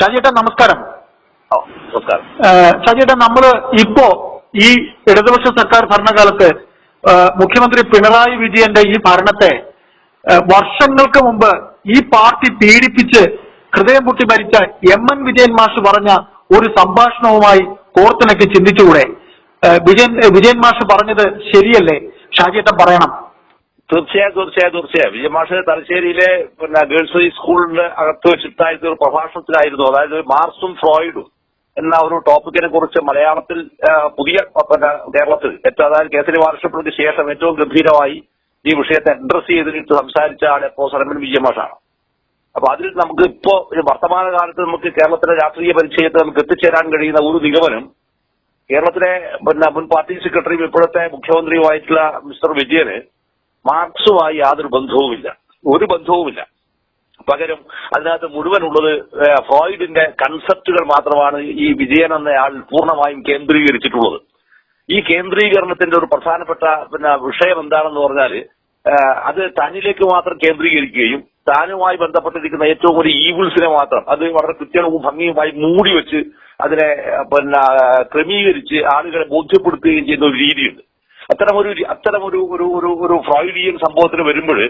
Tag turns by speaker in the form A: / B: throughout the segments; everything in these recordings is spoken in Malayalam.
A: ഷാജിയേട്ടൻ നമസ്കാരം.
B: നമസ്കാരം.
A: ഏഹ് നമ്മൾ നമ്മൾ ഇപ്പോ ഈ ഇടതുപക്ഷ സർക്കാർ ഭരണകാലത്ത് മുഖ്യമന്ത്രി പിണറായി വിജയന്റെ ഈ ഭരണത്തെ വർഷങ്ങൾക്ക് മുമ്പ് ഈ പാർട്ടി പീഡിപ്പിച്ച് ഹൃദയം പൊട്ടി മരിച്ച എം എൻ വിജയൻ മാഷ് പറഞ്ഞ ഒരു സംഭാഷണവുമായി കോർത്തിണക്കി ചിന്തിച്ചുകൂടെ? വിജയൻ വിജയൻ മാഷ് പറഞ്ഞത് ശരിയല്ലേ? ഷാജിയേട്ടൻ പറയണം.
B: തീർച്ചയായും തീർച്ചയായും തീർച്ചയായും. വിജയമാഷ് തലശ്ശേരിയിലെ പിന്നെ ഗേൾസ് സ്കൂളിന്റെ അകത്ത് വെച്ചിട്ടായിരുന്ന ഒരു പ്രഭാഷണത്തിലായിരുന്നു. അതായത് മാർസും ഫ്രോയിഡും എന്ന ഒരു ടോപ്പിക്കിനെ കുറിച്ച് മലയാളത്തിൽ പുതിയ പിന്നെ കേരളത്തിൽ ഏറ്റവും അതായത് കേസരി വാർഷിപ്പിന് ശേഷം ഏറ്റവും ഗംഭീരമായി ഈ വിഷയത്തെ അഡ്രസ് ചെയ്തിട്ട് സംസാരിച്ച ആൾ എപ്പോ സരമൻ വിജയമാഷാണ് അപ്പൊ അതിൽ നമുക്ക് ഇപ്പോ വർത്തമാന കാലത്ത് നമുക്ക് കേരളത്തിലെ രാഷ്ട്രീയ പരിചയത്തെ നമുക്ക് എത്തിച്ചേരാൻ കഴിയുന്ന ഒരു നിഗമനം കേരളത്തിലെ പിന്നെ മുൻ പാർട്ടി സെക്രട്ടറിയും ഇപ്പോഴത്തെ മുഖ്യമന്ത്രിയുമായിട്ടുള്ള മിസ്റ്റർ വിജയന് മാർക്സുമായി യാതൊരു ബന്ധവുമില്ല. ഒരു ബന്ധവുമില്ല. പകരം അതിനകത്ത് മുഴുവനുള്ളത് ഫ്രോയിഡിന്റെ കൺസെപ്റ്റുകൾ മാത്രമാണ് ഈ വിജയൻ എന്നയാൾ പൂർണമായും കേന്ദ്രീകരിച്ചിട്ടുള്ളത്. ഈ കേന്ദ്രീകരണത്തിന്റെ ഒരു പ്രധാനപ്പെട്ട പിന്നെ വിഷയം എന്താണെന്ന് പറഞ്ഞാൽ അത് തന്നിലേക്ക് മാത്രം കേന്ദ്രീകരിക്കുകയും താനുമായി ബന്ധപ്പെട്ടിരിക്കുന്ന ഏറ്റവും ഒരു ഈവിൾസിനെ മാത്രം അത് വളരെ കൃത്യവും ഭംഗിയുമായി മൂടി വെച്ച് അതിനെ പിന്നെ ക്രമീകരിച്ച് ആളുകളെ ബോധ്യപ്പെടുത്തുകയും ചെയ്യുന്ന ഒരു രീതിയുണ്ട്. അത്തരമൊരു അത്തരമൊരു ഒരു ഒരു ഒരു ഫ്രോയിഡിയൻ സംഭവത്തിന് വരുമ്പോൾ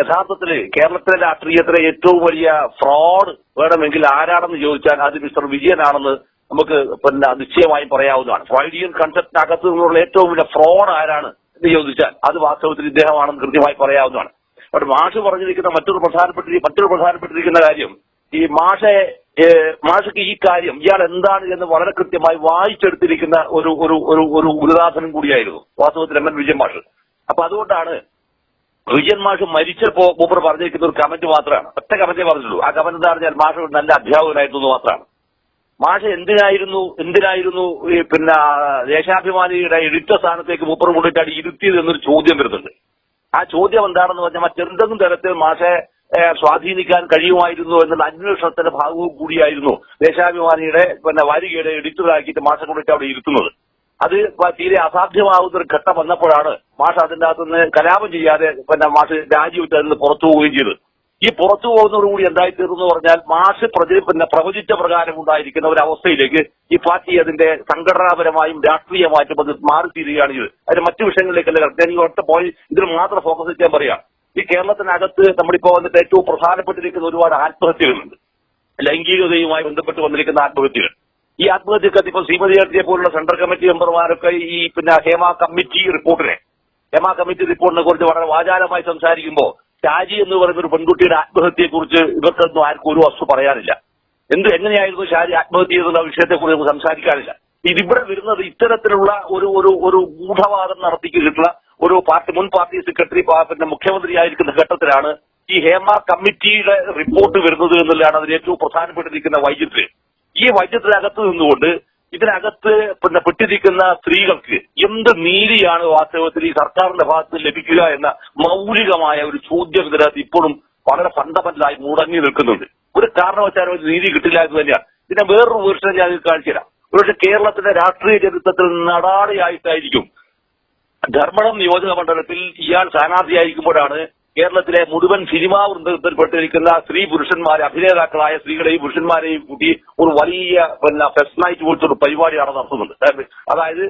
B: യഥാർത്ഥത്തിൽ കേരളത്തിലെ രാഷ്ട്രീയത്തിലെ ഏറ്റവും വലിയ ഫ്രോഡ് വേണമെങ്കിൽ ആരാണെന്ന് ചോദിച്ചാൽ അത് മിസ്റ്റർ വിജയനാണെന്ന് നമുക്ക് പിന്നെ നിശ്ചയമായും പറയാവുന്നതാണ്. ഫ്രോയിഡിയൻ കൺസെപ്റ്റിനകത്ത് നിന്നുള്ള ഏറ്റവും വലിയ ഫ്രോഡ് ആരാണ് എന്ന് ചോദിച്ചാൽ അത് വാസ്തവത്തിൽ ഇദ്ദേഹമാണെന്ന് കൃത്യമായി പറയാവുന്നതാണ്. ബട്ട് മാഷ് പറഞ്ഞിരിക്കുന്ന മറ്റൊരു പ്രധാനപ്പെട്ട മറ്റൊരു പ്രധാനപ്പെട്ടിരിക്കുന്ന കാര്യം ഈ മാഷെ മാഷക്ക് ഈ കാര്യം ഇയാൾ എന്താണ് എന്ന് വളരെ കൃത്യമായി വായിച്ചെടുത്തിരിക്കുന്ന ഒരു ഒരു ഒരു ഒരു ഗുരുദാസനും കൂടിയായിരുന്നു. വാസ്തവത്തിൽ എം എൻ വിജയൻ മാഷ്. അപ്പൊ അതുകൊണ്ടാണ് വിജയൻ മാഷ് മരിച്ചപ്പോ മൂപ്പർ പറഞ്ഞിരിക്കുന്ന ഒരു കമന്റ് മാത്രമാണ്. ഒറ്റ കമന്റേ പറഞ്ഞിട്ടുള്ളൂ. ആ കമന്റ് എന്താ പറഞ്ഞാൽ മാഷ് ഒരു നല്ല അധ്യാപകനായിരുന്നു മാത്രമാണ്. മാഷ എന്തിനായിരുന്നു എന്തിനായിരുന്നു പിന്നെ ദേശാഭിമാനിയുടെ എഡിറ്റർ സ്ഥാനത്തേക്ക് മൂപ്പർ കൊണ്ടിട്ടാണ് ഇരുത്തിയത് എന്നൊരു ചോദ്യം വരുന്നുണ്ട്. ആ ചോദ്യം എന്താണെന്ന് പറഞ്ഞാൽ മറ്റെന്തെങ്കിലും തരത്തിൽ മാഷെ സ്വാധീനിക്കാൻ കഴിയുമായിരുന്നു എന്നുള്ള അന്വേഷണത്തിന്റെ ഭാഗവും കൂടിയായിരുന്നു ദേശാഭിമാനിയുടെ പിന്നെ വാരികയുടെ എഡിറ്ററാക്കിയിട്ട് മാസം കൊണ്ടിട്ട് അവിടെ ഇരുത്തുന്നത്. അത് തീരെ അസാധ്യമാവുന്ന ഒരു ഘട്ടം വന്നപ്പോഴാണ് മാഷ് അതിന്റെ അകത്തുനിന്ന് കലാപം ചെയ്യാതെ പിന്നെ മാഷ് രാജിവിട്ട് അതിൽ നിന്ന് പുറത്തു പോവുകയും ചെയ്തത്. ഈ പുറത്തു പോകുന്നതോടുകൂടി എന്തായിത്തീർന്നു എന്ന് പറഞ്ഞാൽ മാഷ് പ്രതി പിന്നെ പ്രവചിച്ച പ്രകാരം ഉണ്ടായിരിക്കുന്ന ഒരു അവസ്ഥയിലേക്ക് ഈ പാർട്ടി അതിന്റെ സംഘടനാപരമായും രാഷ്ട്രീയമായിട്ടും അത് മാറിത്തീരുകയാണ് ചെയ്ത് മറ്റു വിഷയങ്ങളിലേക്കല്ല. ഞാൻ ഒറ്റ പോയിന്റ് ഇതിൽ മാത്രം ഫോക്കസ് ചെയ്യാൻ പറയാം. ഈ കേരളത്തിനകത്ത് നമ്മളിപ്പോ വന്നിട്ട് ഏറ്റവും പ്രധാനപ്പെട്ടിരിക്കുന്ന ഒരുപാട് ആത്മഹത്യകളുണ്ട്. ലൈംഗികതയുമായി ബന്ധപ്പെട്ട് വന്നിരിക്കുന്ന ആത്മഹത്യകൾ. ഈ ആത്മഹത്യക്കകത്ത് ഇപ്പൊ ശ്രീമതി ചേർത്തിയെ പോലുള്ള സെൻട്രൽ കമ്മിറ്റി മെമ്പർമാരൊക്കെ ഈ പിന്നെ ഹേമ കമ്മിറ്റി റിപ്പോർട്ടിനെ ഹേമ കമ്മിറ്റി റിപ്പോർട്ടിനെ കുറിച്ച് വളരെ വാചാലമായി സംസാരിക്കുമ്പോൾ ഷാജി എന്ന് പറയുന്ന ഒരു പെൺകുട്ടിയുടെ ആത്മഹത്യയെക്കുറിച്ച് ഇവർക്കൊന്നും ആർക്കും ഒരു വസ്തു പറയാനില്ല. എന്ത് എങ്ങനെയായിരുന്നു ഷാജി ആത്മഹത്യ ചെയ്തുള്ള വിഷയത്തെക്കുറിച്ച് നമുക്ക് സംസാരിക്കാനില്ല. ഇതിവിടെ വരുന്നത് ഇത്തരത്തിലുള്ള ഒരു ഒരു ഒരു ഗൂഢവാദം നടത്തിക്കിട്ടുള്ള ഒരു പാർട്ടി മുൻ പാർട്ടി സെക്രട്ടറി പിന്നെ മുഖ്യമന്ത്രിയായിരിക്കുന്ന ഘട്ടത്തിലാണ് ഈ ഹേമ കമ്മിറ്റിയുടെ റിപ്പോർട്ട് വരുന്നത് എന്നുള്ളതാണ് അതിൽ ഏറ്റവും പ്രധാനപ്പെട്ടിരിക്കുന്ന വൈദ്യുതി ഈ വൈദ്യുതിനകത്ത് നിന്നുകൊണ്ട് ഇതിനകത്ത് പിന്നെ പെട്ടിരിക്കുന്ന സ്ത്രീകൾക്ക് എന്ത് നീതിയാണ് വാസ്തവത്തിൽ ഈ സർക്കാരിന്റെ ഭാഗത്ത് ലഭിക്കുക എന്ന മൗലികമായ ഒരു ചോദ്യം ഇതിനകത്ത് ഇപ്പോഴും വളരെ ഫണ്ടമെന്റലായി മുടങ്ങി നിൽക്കുന്നുണ്ട്. ഒരു കാരണവശാലും ഒരു നീതി കിട്ടില്ല എന്ന് തന്നെയാണ്. പിന്നെ വേറൊരു വേർഷൻ ഞാൻ കാണിച്ചുതരാം. കാണിച്ചു തരാം ഒരുപക്ഷെ കേരളത്തിന്റെ രാഷ്ട്രീയ ചരിത്രത്തിൽ നടാടെയായിട്ടായിരിക്കും ധർമ്മടം നിയോജക മണ്ഡലത്തിൽ ഇയാൾ സ്ഥാനാർത്ഥിയായിരിക്കുമ്പോഴാണ് കേരളത്തിലെ മുഴുവൻ സിനിമാ വൃന്ദത്തിൽപ്പെട്ടിരിക്കുന്ന സ്ത്രീ പുരുഷന്മാരെ അഭിനേതാക്കളായ സ്ത്രീകളെയും പുരുഷന്മാരെയും കൂട്ടി ഒരു വലിയ പിന്നെ ഫെസ്റ്റ് നൈറ്റ് പോലത്തെ ഒരു പരിപാടിയാണ് നടത്തുന്നത്. അതായത്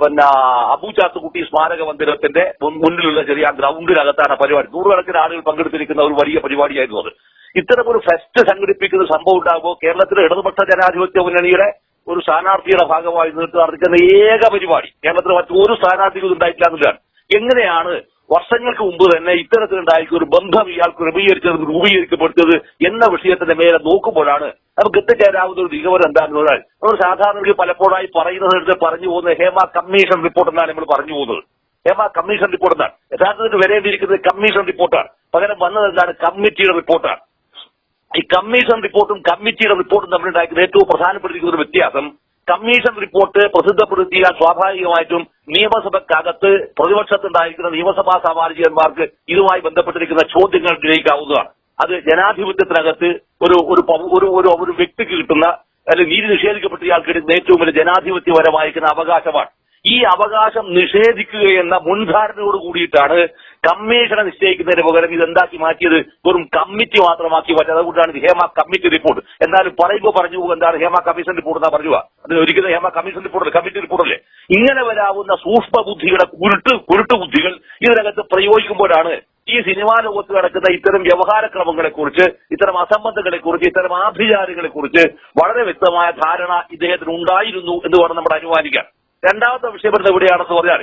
B: പിന്നെ അബു കുട്ടി സ്മാരക മന്ദിരത്തിന്റെ മുന്നിലുള്ള ചെറിയ ഗ്രൗണ്ടിനകത്താണ് പരിപാടി. നൂറുകണക്കിന് ആളുകൾ പങ്കെടുത്തിരിക്കുന്ന ഒരു വലിയ പരിപാടിയായിരുന്നു അത്. ഇത്തരം ഒരു ഫെസ്റ്റ് സംഘടിപ്പിക്കുന്ന സംഭവം ഉണ്ടാകുമ്പോൾ കേരളത്തിലെ ഇടതുപക്ഷ ജനാധിപത്യ മുന്നണിയുടെ ഒരു സ്ഥാനാർത്ഥിയുടെ ഭാഗമായി നിന്നിട്ട് നടക്കുന്ന ഏക പരിപാടി. കേരളത്തിൽ മറ്റൊരു സ്ഥാനാർത്ഥിക്കും ഉണ്ടായിട്ടില്ല എന്നുള്ളതാണ്. എങ്ങനെയാണ് വർഷങ്ങൾക്ക് മുമ്പ് തന്നെ ഇത്തരത്തിലുണ്ടായിരിക്കും ഒരു ബന്ധം ഇയാൾ ക്രമീകരിച്ചത് രൂപീകരിക്കപ്പെടുത്തത് എന്ന വിഷയത്തിന്റെ മേലെ നോക്കുമ്പോഴാണ് നമുക്ക് എത്തിച്ചേരാവുന്ന ഒരു നിഗമനം എന്താണെന്ന് പറഞ്ഞാൽ നമ്മൾ സാധാരണ പലപ്പോഴായി പറയുന്നത് പറഞ്ഞു പോകുന്നത് ഹേമ കമ്മീഷൻ റിപ്പോർട്ട് എന്നാണ് നമ്മൾ പറഞ്ഞു പോകുന്നത്. ഹേമ കമ്മീഷൻ റിപ്പോർട്ട് എന്നാണ്. യഥാർത്ഥത്തിൽ വരേണ്ടിയിരിക്കുന്നത് കമ്മീഷൻ റിപ്പോർട്ടാണ് പകരം വന്നത് എന്താണ്? കമ്മിറ്റിയുടെ റിപ്പോർട്ടാണ് ഈ കമ്മീഷൻ റിപ്പോർട്ടും കമ്മിറ്റിയുടെ റിപ്പോർട്ടും തമ്മിലുണ്ടാക്കുന്ന ഏറ്റവും പ്രധാനപ്പെട്ടിരിക്കുന്ന ഒരു വ്യത്യാസം കമ്മീഷൻ റിപ്പോർട്ട് പ്രസിദ്ധപ്പെടുത്തിയാൽ സ്വാഭാവികമായിട്ടും നിയമസഭക്കകത്ത് പ്രതിപക്ഷത്തുണ്ടായിരിക്കുന്ന നിയമസഭാ സാമാജികന്മാർക്ക് ഇതുമായി ബന്ധപ്പെട്ടിരിക്കുന്ന ചോദ്യങ്ങൾ ഗ്രഹിക്കാവുന്നതാണ് അത് ജനാധിപത്യത്തിനകത്ത് ഒരു ഒരു ഒരു ഒരു വ്യക്തിക്ക് കിട്ടുന്ന അല്ലെങ്കിൽ നീതി നിഷേധിക്കപ്പെട്ട ഇയാൾക്ക് കിട്ടുന്ന ഏറ്റവും വലിയ ജനാധിപത്യപരമായിരിക്കുന്ന അവകാശമാണ്. ഈ അവകാശം നിഷേധിക്കുക എന്ന മുൻധാരണയോട് കൂടിയിട്ടാണ് കമ്മീഷനെ നിശ്ചയിക്കുന്നതിന് പകരം ഇതെന്താക്കി മാറ്റിയത്? വെറും കമ്മിറ്റി മാത്രമാക്കി മാറ്റി. അതുകൊണ്ടാണ് ഇത് ഹേമ കമ്മിറ്റി റിപ്പോർട്ട്. എന്നാലും പറയുമ്പോൾ പറഞ്ഞു എന്താണ് ഹേമ കമ്മീഷൻ റിപ്പോർട്ട് എന്നാ പറയുക. അതിന് ഒരിക്കലും ഹേമ കമ്മീഷൻ റിപ്പോർട്ട് കമ്മിറ്റി റിപ്പോർട്ടല്ലേ ഇങ്ങനെ വരാവുന്ന സൂക്ഷ്മ ബുദ്ധിയുടെ കുരുട്ട് കുരുട്ട് ബുദ്ധികൾ ഇതിനകത്ത് പ്രയോഗിക്കുമ്പോഴാണ് ഈ സിനിമാ ലോകത്ത് നടക്കുന്ന ഇത്തരം വ്യവഹാരക്രമങ്ങളെ കുറിച്ച് ഇത്തരം അസംബന്ധങ്ങളെ കുറിച്ച് ഇത്തരം ആഭിചാരങ്ങളെ കുറിച്ച് വളരെ വ്യക്തമായ ധാരണ ഇദ്ദേഹത്തിന് ഉണ്ടായിരുന്നു എന്ന് പറഞ്ഞ് നമ്മൾ അനുമാനിക്കാം രണ്ടാമത്തെ വിഷയം വരുന്നത് എവിടെയാണെന്ന് പറഞ്ഞാൽ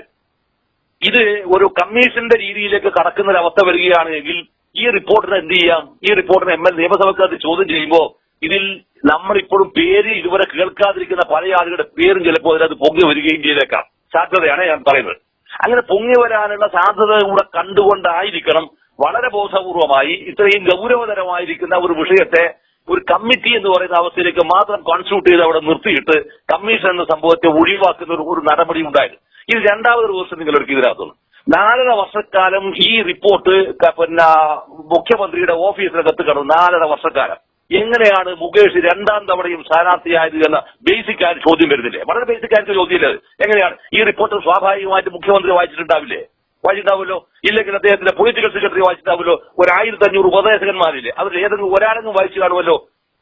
B: ഇത് ഒരു കമ്മീഷന്റെ രീതിയിലേക്ക് കടക്കുന്ന ഒരു അവസ്ഥ വരികയാണെങ്കിൽ ഈ റിപ്പോർട്ടിന് എന്ത് ചെയ്യാം? ഈ റിപ്പോർട്ടിന് എം എൽ നിയമസഭയ്ക്കകത്ത് ചോദ്യം ചെയ്യുമ്പോൾ ഇതിൽ നമ്മളിപ്പോഴും പേര് ഇതുവരെ കേൾക്കാതിരിക്കുന്ന പല ആളുകളുടെ പേരും ചിലപ്പോൾ അതിനകത്ത് പൊങ്ങി വരികയും ചെയ്തേക്കാം. സാധ്യതയാണ് ഞാൻ പറയുന്നത്. അങ്ങനെ പൊങ്ങി വരാനുള്ള സാധ്യത കൂടെ കണ്ടുകൊണ്ടായിരിക്കണം വളരെ ബോധപൂർവമായി ഇത്രയും ഗൗരവതരമായിരിക്കുന്ന ഒരു വിഷയത്തെ ഒരു കമ്മിറ്റി എന്ന് പറയുന്ന അവസ്ഥയിലേക്ക് മാത്രം കോൺസ്റ്റിറ്റ്യൂട്ട് ചെയ്ത് അവിടെ നിർത്തിയിട്ട് കമ്മീഷൻ എന്ന സംഭവത്തെ ഒഴിവാക്കുന്ന ഒരു- നടപടി ഉണ്ടായിരുന്നു ഇത് രണ്ടാമതൊരു ദിവസം നിങ്ങൾ എടുക്കുക നാലര വർഷക്കാലം ഈ റിപ്പോർട്ട് പിന്നെ മുഖ്യമന്ത്രിയുടെ ഓഫീസിനകത്ത് കിടന്നു. നാലര വർഷക്കാലം. എങ്ങനെയാണ് മുകേഷ് രണ്ടാം തവണയും സ്ഥാനാർത്ഥിയായത് എന്ന ബേസിക് ആയ ചോദ്യം വരുന്നില്ലേ? വളരെ ബേസിക് ആയിട്ട് ചോദ്യമില്ല. എങ്ങനെയാണ്? ഈ റിപ്പോർട്ട് സ്വാഭാവികമായിട്ട് മുഖ്യമന്ത്രി വായിച്ചിട്ടുണ്ടാവില്ലേ? വായിച്ചിട്ടുണ്ടാവുമല്ലോ ഇല്ലെങ്കിൽ അദ്ദേഹത്തിന്റെ പൊളിറ്റിക്കൽ സെക്രട്ടറി വായിച്ചിട്ടാവുമല്ലോ ഒരു ആയിരത്തി അഞ്ഞൂറ് ഉപദേശകന്മാരില്ലേ? അതിൽ ഏതെങ്കിലും ഒരാളെങ്കിലും വായിച്ചു കാണുമല്ലോ?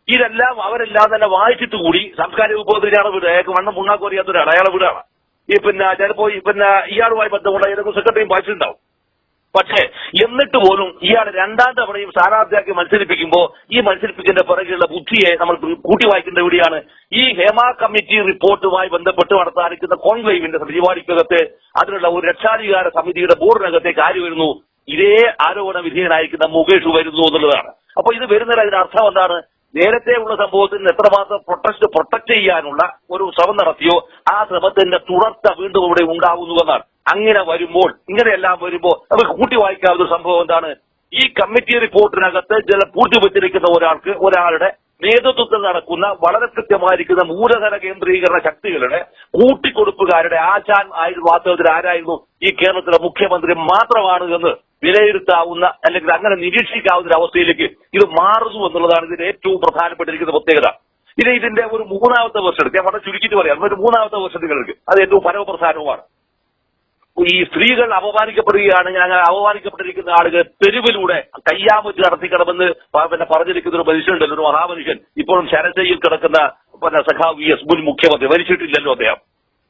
B: ഇതെല്ലാം അവരെല്ലാം തന്നെ വായിച്ചിട്ട് കൂടി സാംസ്കാരിക വിഭവത്തിനാണ് വീട്. അയാൾക്ക് വണ്ണം മുങ്ങാക്ക് അറിയാത്ത ഒരാൾ അയാളെ വീടാണ്. ഈ പിന്നെ ചിലപ്പോ ഈ പിന്നെ ഇയാളുമായി ബന്ധമുള്ള ഏതെങ്കിലും സെക്രട്ടറിയും വായിച്ചിട്ടുണ്ടാവും. പക്ഷേ എന്നിട്ട് പോലും ഇയാൾ രണ്ടാം തവണയും സ്ഥാനാർത്ഥിയാക്കി മത്സരിപ്പിക്കുമ്പോൾ ഈ മത്സരിപ്പിക്കുന്ന പിറകെയുള്ള ബുദ്ധിയെ നമ്മൾ കൂട്ടി വായിക്കേണ്ട എവിടെയാണ് ഈ ഹേമ കമ്മിറ്റി റിപ്പോർട്ടുമായി ബന്ധപ്പെട്ട് നടത്താനിരിക്കുന്ന കോൺക്ലേവിന്റെ പരിപാടിക്കകത്ത് അതിനുള്ള ഒരു രക്ഷാധികാര സമിതിയുടെ ബോർഡിനകത്തേക്ക് ആര് വരുന്നു? ഇതേ ആരോപണ വിധേയനായിരിക്കുന്ന മുകേഷ് വരുന്നു എന്നുള്ളതാണ്. അപ്പൊ ഇത് വരുന്നതിൽ അതിന്റെ അർത്ഥം എന്താണ്? നേരത്തെ ഉള്ള സംഭവത്തിൽ നിന്ന് എത്രമാത്രം പ്രൊട്ടക്ട് പ്രൊട്ടക്ട് ചെയ്യാനുള്ള ഒരു ശ്രമം നടത്തിയോ ആ ശ്രമത്തിന്റെ തുടർച്ച വീണ്ടും ഇവിടെ ഉണ്ടാകുന്നുവെന്നാണ് അങ്ങനെ വരുമ്പോൾ ഇങ്ങനെയെല്ലാം വരുമ്പോൾ നമുക്ക് കൂട്ടി വായിക്കാവുന്ന സംഭവം എന്താണ്? ഈ കമ്മിറ്റി റിപ്പോർട്ടിനകത്ത് ചില പൂഴ്ത്തിവെച്ചിരിക്കുന്ന ഒരാൾക്ക് ഒരാളുടെ നേതൃത്വത്തിൽ നടക്കുന്ന വളരെ കൃത്യമായിരിക്കുന്ന മൂലധന കേന്ദ്രീകരണ ശക്തികളുടെ കൂട്ടിക്കൊടുപ്പുകാരുടെ ആശാൻ ആയിരുന്നു വാസ്തവത്തിൽ ആരായിരുന്നു ഈ കേരളത്തിലെ മുഖ്യമന്ത്രി മാത്രമാണ് എന്ന് വിലയിരുത്താവുന്ന അല്ലെങ്കിൽ അങ്ങനെ നിരീക്ഷിക്കാവുന്ന ഒരു അവസ്ഥയിലേക്ക് ഇത് മാറുന്നു എന്നുള്ളതാണ് ഇതിന്റെ ഏറ്റവും പ്രധാനപ്പെട്ടിരിക്കുന്ന പ്രത്യേകത. ഇത് ഇതിന്റെ ഒരു മൂന്നാമത്തെ വർഷം ഞാൻ വളരെ ചുരുക്കിയിട്ട് പറയാം. ഒരു മൂന്നാമത്തെ വർഷത്തിൽ നിങ്ങൾക്ക് അത് ഏറ്റവും പരമപ്രധാനവുമാണ് ഈ സ്ത്രീകൾ അപമാനിക്കപ്പെടുകയാണ്. ഞങ്ങൾ അപമാനിക്കപ്പെട്ടിരിക്കുന്ന ആളുകൾ തെരുവിലൂടെ കയ്യാമുറ്റി നടത്തിക്കണമെന്ന് പിന്നെ പറഞ്ഞിരിക്കുന്ന ഒരു മനുഷ്യനുണ്ടല്ലോ ഒരു മഹാമനുഷ്യൻ. ഇപ്പോഴും ശരജയിൽ കിടക്കുന്ന പിന്നെ സഖാവ് വി എസ് മുൻ മുഖ്യമന്ത്രി മരിച്ചിട്ടില്ലല്ലോ അദ്ദേഹം.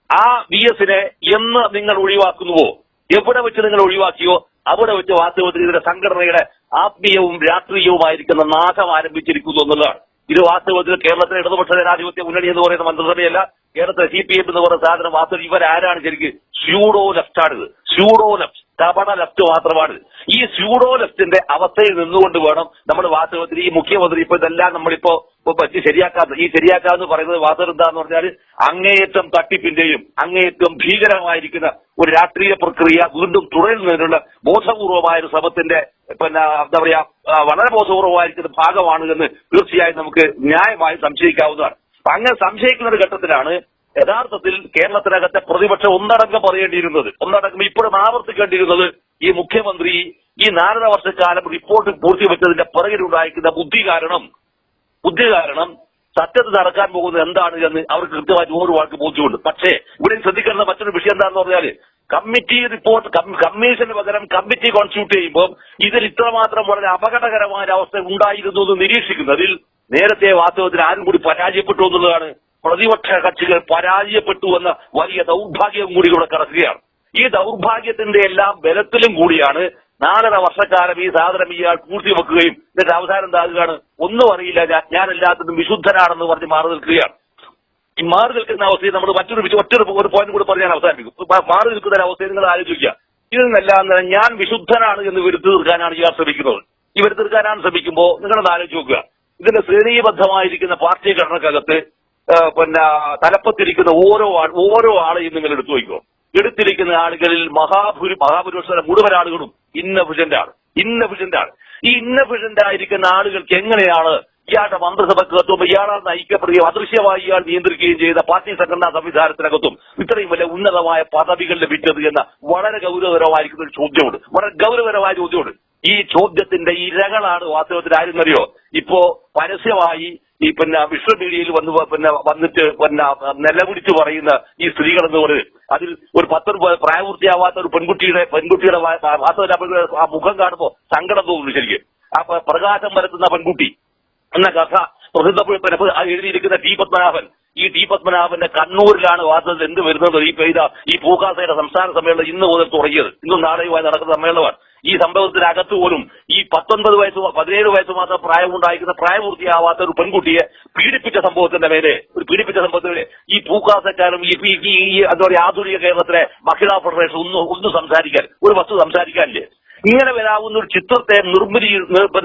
B: ആ വി എസിനെ എന്ന് നിങ്ങൾ ഒഴിവാക്കുന്നുവോ? എവിടെ വെച്ച് നിങ്ങൾ ഒഴിവാക്കിയോ? അവിടെ വെച്ച് വാസ്തവത്തിൽ ഇതിന്റെ സംഘടനയുടെ ആത്മീയവും രാഷ്ട്രീയവുമായിരിക്കുന്ന നാശം ആരംഭിച്ചിരിക്കുന്നു എന്നുള്ളതാണ്. ഇത് വാസ്തവത്തിൽ കേരളത്തിലെ ഇടതുപക്ഷ ജനാധിപത്യ മുന്നണി എന്ന് പറയുന്ന മന്ത്രിസഭയല്ല. കേരളത്തിലെ സി പി എം എന്ന് പറയുന്ന സാധനം വാസ്തവത്തിൽ ഇവരാരാണ് ശരിക്കും സ്യൂഡോ ലെഫ്റ്റ് ആണിത് സ്യൂഡോ ലെഫ്റ്റ്. തവണ ലെഫ്റ്റ് മാത്രമാണ് ഈ സ്യൂഡോ ലെഫ്റ്റിന്റെ അവസ്ഥയിൽ നിന്നുകൊണ്ട് വേണം നമ്മൾ വാസ്തവത്തിൽ ഈ മുഖ്യമന്ത്രി ഇപ്പൊ ഇതെല്ലാം നമ്മളിപ്പോ പറ്റി ശരിയാക്കാത്ത ഈ ശരിയാക്കാന്ന് പറയുന്നത് വാസ്തവം എന്താന്ന് പറഞ്ഞാൽ അങ്ങേയറ്റം തട്ടിപ്പിന്റെയും അങ്ങേയറ്റം ഭീകരമായിരിക്കുന്ന ഒരു രാഷ്ട്രീയ പ്രക്രിയ വീണ്ടും തുടരുന്നതിനുള്ള ബോധപൂർവമായ ഒരു ശ്രമത്തിന്റെ പിന്നെ എന്താ പറയാ വളരെ ബോധപൂർവമായിരിക്കുന്ന ഭാഗമാണ് എന്ന് തീർച്ചയായും നമുക്ക് ന്യായമായി സംശയിക്കാവുന്നതാണ്. അങ്ങനെ സംശയിക്കുന്ന ഒരു ഘട്ടത്തിലാണ് യഥാർത്ഥത്തിൽ കേരളത്തിനകത്തെ പ്രതിപക്ഷം ഒന്നടങ്കം പറയേണ്ടിയിരുന്നത് ഒന്നടങ്കം ഇപ്പോഴും ആവർത്തിക്കേണ്ടിയിരുന്നത് ഈ മുഖ്യമന്ത്രി ഈ നാലര വർഷക്കാലം റിപ്പോർട്ട് പൂർത്തിവെച്ചതിന്റെ പിറകിലുണ്ടായിരിക്കുന്ന ബുദ്ധി കാരണം ബുദ്ധി കാരണം സത്യത്തിൽ നടക്കാൻ പോകുന്നത് എന്താണ് എന്ന് അവർക്ക് കൃത്യമായിട്ട് ഓരോ ആൾക്ക് ബോധ്യമുണ്ട്. പക്ഷേ ഇവിടെ ശ്രദ്ധിക്കേണ്ട മറ്റൊരു വിഷയം എന്താണെന്ന് പറഞ്ഞാൽ കമ്മിറ്റി റിപ്പോർട്ട് കമ്മീഷന് പകരം കമ്മിറ്റി കോൺസ്റ്റിറ്റ്യൂട്ട് ചെയ്യുമ്പോൾ ഇതിൽ ഇത്രമാത്രം വളരെ അപകടകരമായ അവസ്ഥ ഉണ്ടായിരുന്നു എന്ന് നിരീക്ഷിക്കുന്നതിൽ നേരത്തെ വാസ്തവത്തിൽ ആരും കൂടി പരാജയപ്പെട്ടു എന്നുള്ളതാണ് പ്രതിപക്ഷ കക്ഷികൾ പരാജയപ്പെട്ടു എന്ന വലിയ ദൗർഭാഗ്യം കൂടി ഇവിടെ കിടക്കുകയാണ് ഈ ദൗർഭാഗ്യത്തിന്റെ എല്ലാം ബലത്തിലും കൂടിയാണ് നാലര വർഷക്കാലം ഈ സാധനം ഇയാൾ പൂർത്തിവെക്കുകയും എന്നിട്ട് അവസാനം എന്താകുകയാണ് ഒന്നും അറിയില്ല ഞാൻ- എല്ലാത്തിനും വിശുദ്ധനാണെന്ന് പറഞ്ഞ് മാറി നിൽക്കുകയാണ്. ഈ മാറി നിൽക്കുന്ന അവസ്ഥയിൽ നമ്മൾ മറ്റൊരു മറ്റൊരു ഒരു പോയിന്റ് കൂടി പറഞ്ഞ് ഞാൻ അവസാനിപ്പിക്കും. മാറി നിൽക്കുന്ന ഒരു അവസ്ഥയിൽ നിങ്ങൾ ആലോചിക്കുക. ഇതിൽ നിന്നെല്ലാം തന്നെ ഞാൻ വിശുദ്ധനാണ് എന്ന് വരുത്തി തീർക്കാനാണ് ഇയാൾ ശ്രമിക്കുന്നത്. ഈ വരുത്തി തീർക്കാനാണ് ശ്രമിക്കുമ്പോൾ നിങ്ങളൊന്ന് ആലോചിച്ച് നോക്കുക. ഇതിന്റെ ശ്രേണീബദ്ധമായിരിക്കുന്ന പാർട്ടി ഘടനക്കകത്ത് പിന്നെ തലപ്പത്തിരിക്കുന്ന ഓരോ ഓരോ ആളെയും നിങ്ങൾ എടുത്തു വയ്ക്കുക എടുത്തിരിക്കുന്ന ആളുകളിൽ മഹാഭൂരി മഹാഭൂരിപക്ഷം മുഴുവൻ ആളുകളും ഇന്നഫിഷ്യന്റ് ആണ്. ഇന്നഫിഷ്യന്റ് ആണ്. ഈ ഇന്നഫിഷ്യന്റ് ആയിരിക്കുന്ന ആളുകൾക്ക് എങ്ങനെയാണ് ഇയാളുടെ മന്ത്രിസഭക്കകത്തും ഇയാളാൽ നയിക്കപ്പെടുകയും അദൃശ്യമായി ഇയാൾ നിയന്ത്രിക്കുകയും ചെയ്ത പാർട്ടി സംഘടനാ സംവിധാനത്തിനകത്തും ഇത്രയും വലിയ ഉന്നതമായ പദവികൾ ലഭിച്ചത് എന്ന വളരെ ഗൗരവകരമായിരിക്കുന്ന ഒരു ചോദ്യമുണ്ട്. വളരെ ഗൗരവകരമായ ചോദ്യമുണ്ട്. ഈ ചോദ്യത്തിന്റെ ഇരകളാണ് വാസ്തവത്തിൽ ആരും അറിയോ ഇപ്പോ പരസ്യമായി ഈ പിന്നെ വിഷ്വൽ മീഡിയയിൽ വന്ന് പിന്നെ വന്നിട്ട് പിന്നെ നിലവിളിച്ച് പറയുന്ന ഈ സ്ത്രീകൾ എന്ന് പറയുന്നത്. അതിൽ ഒരു പത്തൊൻപത് പ്രായപൂർത്തിയാവാത്ത ഒരു പെൺകുട്ടിയുടെ പെൺകുട്ടിയുടെ ആ മുഖം കാണുമ്പോൾ സങ്കടം തോന്നുന്നു ശരിക്കും. ആ പ്രകാശം വരത്തുന്ന പെൺകുട്ടി എന്ന കഥ പ്രസിദ്ധ എഴുതിയിരിക്കുന്ന ടി പത്മനാഭൻ. ഈ ടി പത്മനാഭന്റെ കണ്ണൂരിലാണ് വാർത്തകൾ എന്ത് വരുന്നത് ഈ പെയ്ത ഈ പൂക്കാസയുടെ സംസ്ഥാന സമ്മേളനം ഇന്ന് മുതൽ തുടങ്ങിയത്. ഇന്നും നാളെയുമായി നടക്കുന്ന സമ്മേളനമാണ്. ഈ സംഭവത്തിനകത്ത് പോലും ഈ പത്തൊൻപത് വയസ്സ് പതിനേഴ് വയസ്സ് മാത്രം പ്രായമുണ്ടായിരിക്കുന്ന പ്രായപൂർത്തിയാവാത്ത ഒരു പെൺകുട്ടിയെ പീഡിപ്പിച്ച സംഭവത്തിന്റെ മേലെ ഒരു പീഡിപ്പിച്ച സംഭവത്തിന്റെ ഈ പൂക്കാസക്കാരും ഈ ഈ- എന്താ പറയുക ആധുനിക കേരളത്തിലെ മഹിളാ ഫെഡറേഷൻ ഒന്ന് ഒന്ന് സംസാരിക്കാൻ ഒരു വസ്തു സംസാരിക്കാനില്ലേ. ഇങ്ങനെ വരാവുന്ന ഒരു ചിത്രത്തെ നിർമ്മിതി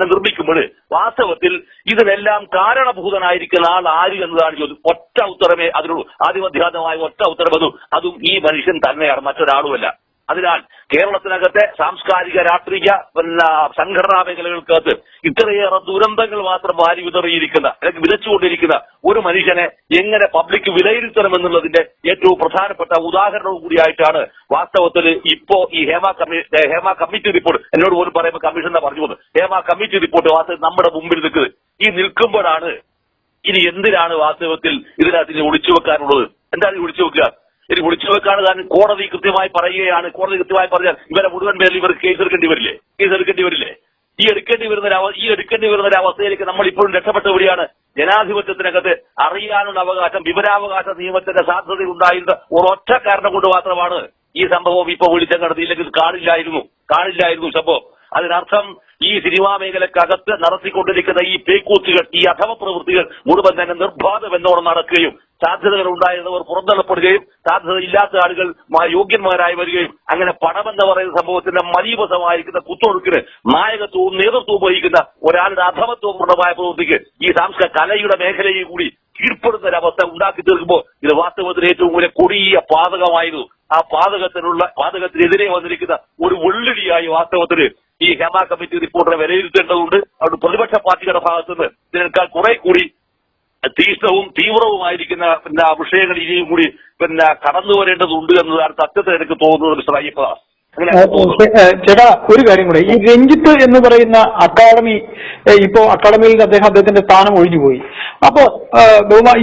B: നിർമ്മിക്കുമ്പോൾ വാസ്തവത്തിൽ ഇതിനെല്ലാം കാരണഭൂതനായിരിക്കുന്ന ആൾ ആര് എന്നതാണ് ചോദ്യം. ഒറ്റ ഉത്തരമേ അതിനുള്ളൂ. ആദ്യമധ്യാതമായ ഒറ്റ ഉത്തരം അതും അതും ഈ മനുഷ്യൻ തന്നെയാണ് മറ്റൊരാളുമല്ല. അതിനാൽ കേരളത്തിനകത്തെ സാംസ്കാരിക രാഷ്ട്രീയ സംഘടനാ മേഖലകൾക്കകത്ത് ഇത്രയേറെ ദുരന്തങ്ങൾ മാത്രം വാരി വിതറിയിരിക്കുന്ന അല്ലെങ്കിൽ വിതച്ചുകൊണ്ടിരിക്കുന്ന ഒരു മനുഷ്യനെ എങ്ങനെ പബ്ലിക് വിലയിരുത്തണമെന്നുള്ളതിന്റെ ഏറ്റവും പ്രധാനപ്പെട്ട ഉദാഹരണവും കൂടിയായിട്ടാണ് വാസ്തവത്തിൽ ഇപ്പോ ഈ ഹേമ കമ്മി ഹേമ കമ്മിറ്റി റിപ്പോർട്ട് എന്നോട് പോലും പറയുമ്പോൾ കമ്മീഷൻ എന്നാ പറഞ്ഞു പോകുന്നത്. ഹേമ കമ്മിറ്റി റിപ്പോർട്ട് വാസ്തവത്തിൽ നമ്മുടെ മുമ്പിൽ നിൽക്കുന്നത്. ഈ നിൽക്കുമ്പോഴാണ് ഇനി എന്തിനാണ് വാസ്തവത്തിൽ ഇതിനകത്ത് ഒളിച്ചു വെക്കാനുള്ളത് എന്താണ് ഒളിച്ചു വെക്കുക ഇനി വിളിച്ചു വെക്കാണ് കാരണം കോടതി കൃത്യമായി പറയുകയാണ്. കോടതി കൃത്യമായി പറഞ്ഞാൽ ഇവരെ മുഴുവൻ പേരിൽ ഇവർ കേസ് എടുക്കേണ്ടി വരില്ലേ? കേസ് എടുക്കേണ്ടി വരില്ലേ? ഈ എടുക്കേണ്ടി വരുന്ന ഈ എടുക്കേണ്ടി വരുന്ന അവസ്ഥയിലേക്ക് നമ്മൾ ഇപ്പോഴും രക്ഷപ്പെട്ടെവിടെയാണ് ജനാധിപത്യത്തിനകത്ത് അറിയാനുള്ള അവകാശം വിവരാവകാശ നിയമത്തിന്റെ സാധ്യത ഉണ്ടായിരുന്ന ഒരൊറ്റ കാരണം കൊണ്ട് മാത്രമാണ് ഈ സംഭവം ഇപ്പൊ വെളിച്ചം നടത്തിയില്ലെങ്കിൽ കാണില്ലായിരുന്നു. കാണില്ലായിരുന്നു സംഭവം. അതിനർത്ഥം ഈ സിനിമാ മേഖലക്കകത്ത് നടത്തിക്കൊണ്ടിരിക്കുന്ന ഈ പേക്കൂത്തുകൾ ഈ അഥവ പ്രവൃത്തികൾ മുഴുവൻ തന്നെ നിർബാധമെന്നോണം നടക്കുകയും സാധ്യതകൾ ഉണ്ടായിരുന്നവർ പുറന്തള്ളപ്പെടുകയും സാധ്യത ഇല്ലാത്ത ആളുകൾ യോഗ്യന്മാരായി വരികയും അങ്ങനെ പണമെന്ന് പറയുന്ന സംഭവത്തിന്റെ മലീപസമായിരിക്കുന്ന കുത്തൊഴുക്കിന് നായകത്വവും നേതൃത്വവും വഹിക്കുന്ന ഒരാളുടെ അധമത്വം പൂർണമായ പ്രവൃത്തിക്ക് ഈ സാംസ്കാരിക കലയുടെ മേഖലയിൽ കൂടി കീഴ്പ്പെടുന്ന ഒരവസ്ഥ ഉണ്ടാക്കി തീർക്കുമ്പോൾ ഇത് വാസ്തവത്തിൽ ഏറ്റവും വലിയ കൊടിയ പാതകമായിരുന്നു. ആ പാതകത്തിനുള്ള പാതകത്തിനെതിരെ വന്നിരിക്കുന്ന ഒരു വെള്ളിടിയായി വാസ്തവത്തിൽ ഈ ഹേമ കമ്മിറ്റി റിപ്പോർട്ടിനെ വിലയിരുത്തേണ്ടതുണ്ട്. അവിടെ പ്രതിപക്ഷ പാർട്ടികളുടെ ഭാഗത്തുനിന്ന് ഇതിനേക്കാൾ കുറെ കൂടി തീഷ്ണവും തീവ്രവുമായിരിക്കുന്ന പിന്നെ വിഷയങ്ങൾ ഇനിയും കൂടി പിന്നെ കടന്നു വരേണ്ടതുണ്ട് എന്നതാണ് സത്യത്തിൽ എനിക്ക് തോന്നുന്നത് മിസ്റ്റർ അയ്യപ്പദാസ്.
A: ചേട്ടാ ഒരു കാര്യം കൂടെ. ഈ രഞ്ജിത്ത് എന്ന് പറയുന്ന അക്കാദമി ഇപ്പോ അക്കാദമിയിൽ നിന്ന് അദ്ദേഹം അദ്ദേഹത്തിന്റെ സ്ഥാനം ഒഴിഞ്ഞുപോയി അപ്പോ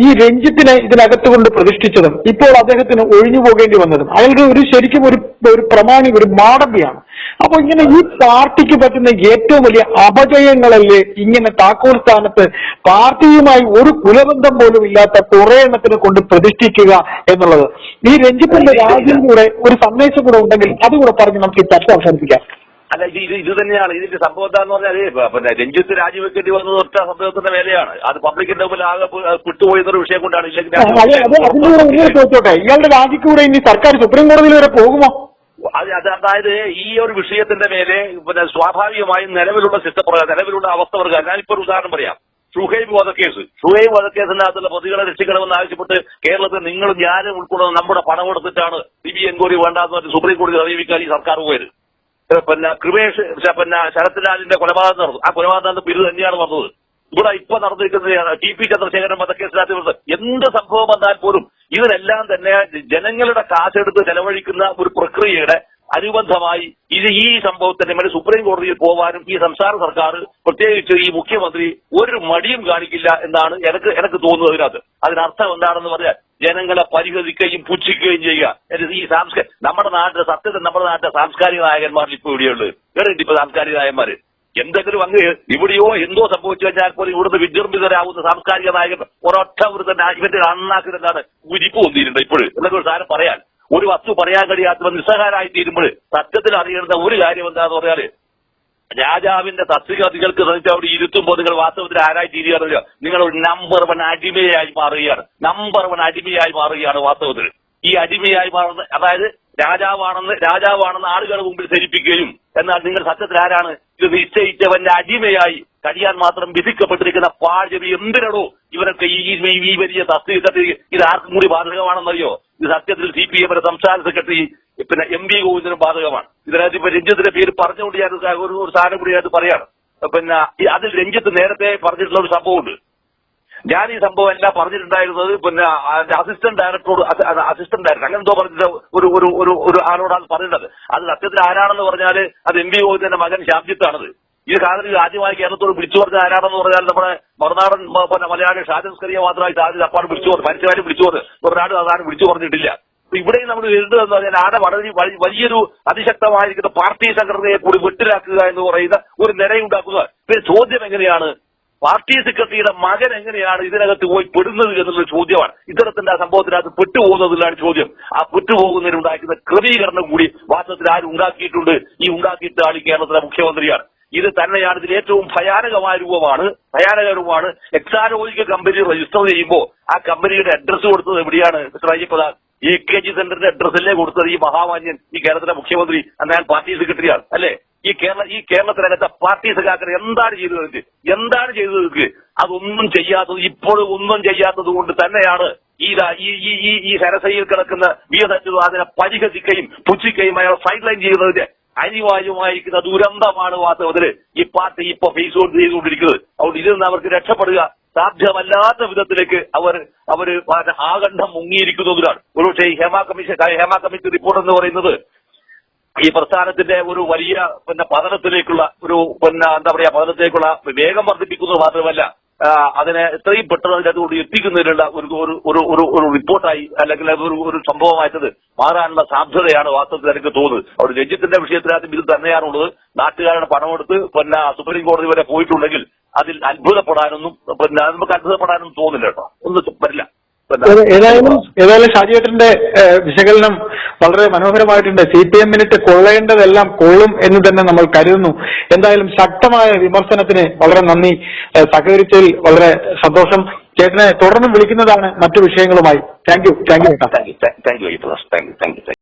A: ഈ രഞ്ജിത്തിനെ ഇതിനകത്ത് കൊണ്ട് പ്രതിഷ്ഠിച്ചതും ഇപ്പോൾ അദ്ദേഹത്തിന് ഒഴിഞ്ഞു പോകേണ്ടി വന്നതും അയാൾക്ക് ഒരു ശരിക്കും ഒരു ഒരു പ്രമാണി ഒരു മാടമ്പിയാണ്. അപ്പൊ ഇങ്ങനെ ഈ പാർട്ടിക്ക് പറ്റുന്ന ഏറ്റവും വലിയ അപജയങ്ങളല്ലേ ഇങ്ങനെ താക്കോൽ സ്ഥാനത്ത് പാർട്ടിയുമായി ഒരു കുലബന്ധം പോലും ഇല്ലാത്ത കുറെ എണ്ണത്തിനെ കൊണ്ട് പ്രതിഷ്ഠിക്കുക എന്നുള്ളത്. ഈ രഞ്ജിത്തിന്റെ രാജ്യം കൂടെ ഒരു സന്ദേശം കൂടെ ഉണ്ടെങ്കിൽ അതുകൂടെ പറഞ്ഞ് നമുക്ക് ഈ ചർച്ച അവസാനിപ്പിക്കാം.
B: അല്ല ഇത് ഇത് ഇത് തന്നെയാണ്. ഇതിന്റെ സംഭവം എന്താന്ന് പറഞ്ഞാൽ പിന്നെ രഞ്ജിത്ത് രാജിവെക്കേണ്ടി വന്നത് ഒറ്റ സംഭവത്തിന്റെ വേലയാണ് അത് പബ്ലിക്കിന്റെ മുമ്പിൽ ആകെ ഒരു വിഷയം കൊണ്ടാണ് ഇല്ലെങ്കിൽ
A: ചോദിച്ചോട്ടെ ഇയാളുടെ രാജിക്കൂടെ ഇനി സർക്കാർ സുപ്രീം കോടതിയിൽ വരെ പോകുമോ?
B: അത് അത് അതായത് ഈ ഒരു വിഷയത്തിന്റെ മേലെ പിന്നെ സ്വാഭാവികമായും നിലവിലുള്ള സിസ്റ്റം നിലവിലുള്ള അവസ്ഥ പ്രകാരം ഞാനിപ്പോ ഒരു ഉദാഹരണം പറയാം. ഷുഹൈബ് വധക്കേസ് ഷുഹൈബ് വധക്കേസിനകത്തുള്ള പ്രതികളെ രക്ഷിക്കണമെന്ന് ആവശ്യപ്പെട്ട് കേരളത്തിൽ നിങ്ങളും ഞാനും ഉൾക്കൊള്ളുന്ന നമ്മുടെ പണം കൊടുത്തിട്ടാണ് സി ബി എൻക്വയറി വേണ്ടാന്ന് പറഞ്ഞ് സുപ്രീം കോടതി സമീപിക്കാൻ ഈ സർക്കാർ പോയത്. പിന്നെ കൃപേഷ് പിന്നെ ശരത് ലാലിന്റെ കൊലപാതകം നടന്നു. ആ കൊലപാതകത്തിന്റെ നടന്ന തന്നെയാണ് വന്നത്. ഇവിടെ ഇപ്പൊ നടന്നിരിക്കുന്ന ടി പി ചന്ദ്രശേഖരൻ വധക്കേസിനകത്ത് എന്ത് സംഭവം വന്നാൽ പോലും ഇതിനെല്ലാം തന്നെ ജനങ്ങളുടെ കാശെടുത്ത് ചെലവഴിക്കുന്ന ഒരു പ്രക്രിയയുടെ അനുബന്ധമായി ഇത് ഈ സംഭവത്തിന്റെ മേലെ സുപ്രീം കോടതിയിൽ പോവാനും ഈ സംസ്ഥാന സർക്കാർ പ്രത്യേകിച്ച് ഈ മുഖ്യമന്ത്രി ഒരു മടിയും കാണിക്കില്ല എന്നാണ് എനിക്ക് എനിക്ക് തോന്നുന്നത് അതിനകത്ത്. അതിനർത്ഥം എന്താണെന്ന് പറഞ്ഞാൽ ജനങ്ങളെ പരിഹരിക്കുകയും പുച്ഛിക്കുകയും ചെയ്യുക. ഈ സാംസ്കാരിക നമ്മുടെ നാട്ടിലെ സത്യത്തിൽ നമ്മുടെ നാട്ടിലെ സാംസ്കാരിക നായകന്മാരിൽ ഇപ്പൊ ഇവിടെയുള്ളത്. കേട്ടിട്ട് ഇപ്പൊ സാംസ്കാരിക നായകന്മാർ എന്തെങ്കിലും അങ്ങ് ഇവിടെയോ എന്തോ സംഭവിച്ചു കഴിഞ്ഞാൽ പോലും ഇവിടുന്ന് വിജൃംഭിതരാകുന്ന സാംസ്കാരിക നായകൻ ഒരൊറ്റ ഒരു തന്നെ ഇവന്റെ അണ്ണാക്കിൽ ഉരിപ്പ് വന്നിട്ടുണ്ട് ഇപ്പോഴും. എന്നൊക്കെ ഒരു സാധനം പറയാൻ. ഒരു വസ്തു പറയാൻ കഴിയാത്തവർ നിസ്സഹാരായി തീരുമ്പോൾ സത്യത്തിൽ അറിയേണ്ട ഒരു കാര്യം എന്താന്ന് പറഞ്ഞാൽ രാജാവിന്റെ തസ്തികതികൾക്ക് ശ്രമിച്ച് അവിടെ ഇരുത്തുമ്പോൾ നിങ്ങൾ വാസ്തവത്തിൽ ആരായി തീരുകയാണല്ലോ നിങ്ങൾ ഒരു നമ്പർ വൺ അടിമയായി മാറുകയാണ്. നമ്പർ വൺ അടിമയായി മാറുകയാണ് വാസ്തവത്തിൽ. ഈ അടിമയായി മാറുന്ന അതായത് രാജാവാണെന്ന് രാജാവാണെന്ന് ആളുകളുടെ മുമ്പിൽ ധരിപ്പിക്കുകയും എന്നാൽ നിങ്ങൾ സത്യത്തിൽ ആരാണ്? ഇത് നിശ്ചയിച്ചവന്റെ അടിമയായി കഴിയാൻ മാത്രം വിധിക്കപ്പെട്ടിരിക്കുന്ന പാഴ്ചവി എന്തിനടോ ഇവരൊക്കെ ഈ വലിയ തസ്തിക ഇത് ആർക്കും കൂടി ബാധകമാണെന്നറിയോ? ഇത് സത്യത്തിൽ സി പി എമ്മിന്റെ സംസ്ഥാന സെക്രട്ടറി പിന്നെ എം വി ഗോവിന്ദനും ബാധകമാണ്. ഇതിനകത്ത് ഇപ്പൊ രഞ്ജിത്തിന്റെ പേര് പറഞ്ഞുകൊണ്ട് ഞാൻ ഒരു- സാധനം കൂടി അത് പറയാണ്. പിന്നെ അതിൽ രഞ്ജിത്ത് നേരത്തെ പറഞ്ഞിട്ടുള്ള ഒരു സംഭവമുണ്ട്. ഞാൻ ഈ സംഭവം എല്ലാം പറഞ്ഞിട്ടുണ്ടായിരുന്നത് പിന്നെ അസിസ്റ്റന്റ് ഡയറക്ടറോട് അസിസ്റ്റന്റ് ഡയറക്ടർ അങ്ങനെ എന്തോ പറഞ്ഞിട്ട് ഒരു ഒരു ഒരു ഒരു ആളോടാണ് പറഞ്ഞിട്ടത് അത് സത്യത്തിൽ ആരാണെന്ന് പറഞ്ഞാൽ അത് എം വി ഗോവിന്ദന്റെ മകൻ ശ്യാംജിത്താണത്. ഇത് സാധനം ആദ്യമായി കേരളത്തോട് വിളിച്ചു പറഞ്ഞ ആരാണെന്ന് പറഞ്ഞാൽ നമ്മുടെ മറുനാടൻ പിന്നെ മലയാളി ഷാജൻസ്കരിയെ മാത്രമായിട്ട് ആദ്യം അപ്പാട് വിളിച്ചു പറഞ്ഞു. മരിച്ചവരും വിളിച്ചു പറഞ്ഞു. ഒരാളും അതാണ് വിളിച്ചു പറഞ്ഞിട്ടില്ല. ഇവിടെയും നമ്മൾ എഴുതുക എന്ന് പറഞ്ഞാൽ ആടെ വളരെ വലി- വലിയൊരു അതിശക്തമായിരിക്കുന്ന പാർട്ടി സംഘടനയെ കൂടി വെട്ടിലാക്കുക എന്ന് പറയുന്ന ഒരു നിലയുണ്ടാക്കുക. പിന്നെ ചോദ്യം എങ്ങനെയാണ്? പാർട്ടി സെക്രട്ടറിയുടെ മകൻ എങ്ങനെയാണ് ഇതിനകത്ത് പോയി പെടുന്നത് എന്നുള്ള ചോദ്യമാണ്. ഇത്തരത്തിന്റെ ആ സംഭവത്തിനകത്ത് പെട്ടുപോകുന്നതിലാണ് ചോദ്യം. ആ പെട്ടുപോകുന്നതിനുണ്ടാക്കുന്ന ക്രമീകരണം കൂടി വാസ്തവത്തിൽ ആരും ഉണ്ടാക്കിയിട്ടുണ്ട്? ഈ ഉണ്ടാക്കിയിട്ട് ആൾ ഈ കേരളത്തിലെ മുഖ്യമന്ത്രിയാണ്. ഇത് തന്നെയാണ് ഇതിൽ ഏറ്റവും ഭയാനകമായ രൂപമാണ് ഭയാനക രൂപമാണ് എക്സാലോജിക്കൽ കമ്പനി രജിസ്റ്റർ ചെയ്യുമ്പോൾ ആ കമ്പനിയുടെ അഡ്രസ്സ് കൊടുത്തത് എവിടെയാണ്? Mister Ayyappadas E K G സെന്ററിന്റെ അഡ്രസ്സല്ലേ കൊടുത്തത്? ഈ മഹാമാന്യൻ ഈ കേരളത്തിലെ മുഖ്യമന്ത്രി അന്നാൻ പാർട്ടി സെക്രട്ടറിയാണ് അല്ലേ? ഈ കേരള ഈ കേരളത്തിനകത്തെ പാർട്ടി സഖാക്കൾ എന്താണ് ചെയ്തത് എന്താണ് ചെയ്തത് അതൊന്നും ചെയ്യാത്തത് ഇപ്പോഴും ഒന്നും ചെയ്യാത്തത് കൊണ്ട് തന്നെയാണ് ഈ ഈ ഈ ഹരസയിൽ കിടക്കുന്ന വി അച്യുതാദിനെ പരിഹസിക്കുകയും പുച്ഛിക്കുകയും അയാൾ സൈഡ് ലൈൻ ചെയ്യുന്നതിന്റെ അനിവാര്യമായിരിക്കുന്ന ദുരന്തമാണ് വാസ്തവത്തിൽ ഈ പാർട്ടി ഇപ്പൊ ഫേസ് ഔട്ട് ചെയ്തുകൊണ്ടിരിക്കുന്നത്. അതുകൊണ്ട് ഇതിൽ നിന്ന് അവർക്ക് രക്ഷപ്പെടുക സാധ്യമല്ലാത്ത വിധത്തിലേക്ക് അവർ അവർ ആകണ്ഠം മുങ്ങിയിരിക്കുന്നതിനാണ് ഒരുപക്ഷെ ഈ Hema commission Hema committee report എന്ന് പറയുന്നത് ഈ പ്രസ്ഥാനത്തിന്റെ ഒരു വലിയ പിന്നെ പതനത്തിലേക്കുള്ള ഒരു പിന്നെ എന്താ പറയാ പതനത്തിലേക്കുള്ള വേഗം വർദ്ധിപ്പിക്കുന്നത് മാത്രമല്ല അതിനെ എത്രയും പെട്ടെന്ന് അതിനകത്ത് അതുകൊണ്ട് എത്തിക്കുന്നതിനുള്ള ഒരു ഒരു ഒരു ഒരു റിപ്പോർട്ടായി അല്ലെങ്കിൽ ഒരു ഒരു സംഭവമായിട്ടത് മാറാനുള്ള സാധ്യതയാണ് വാസ്തവത്തിൽ എനിക്ക് തോന്നുന്നത്. അവിടെ രഞ്ജിത്തിന്റെ വിഷയത്തിനകത്തും ഇത് തന്നെയാണുള്ളത്. നാട്ടുകാരുടെ പണമെടുത്ത് പിന്നെ സുപ്രീം കോടതി വരെ പോയിട്ടുണ്ടെങ്കിൽ അതിൽ അത്ഭുതപ്പെടാനൊന്നും പിന്നെ നമുക്ക് അത്ഭുതപ്പെടാനൊന്നും തോന്നില്ല കേട്ടോ. ഒന്നും
A: പറ്റില്ല ഏതായാലും ഏതായാലും ഷാജിയേട്ടന്റെ വിശകലനം വളരെ മനോഹരമായിട്ടുണ്ട്. സി പി എമ്മിനിട്ട് കൊള്ളേണ്ടതെല്ലാം കൊള്ളും എന്ന് തന്നെ നമ്മൾ കരുതുന്നു. എന്തായാലും ശക്തമായ വിമർശനത്തിന് വളരെ നന്ദി. സഹകരിച്ചതിൽ വളരെ സന്തോഷം. ചേട്ടനെ തുടർന്നും വിളിക്കുന്നതാണ് മറ്റു വിഷയങ്ങളുമായി.
B: Thank you thank you thank you thank you thank you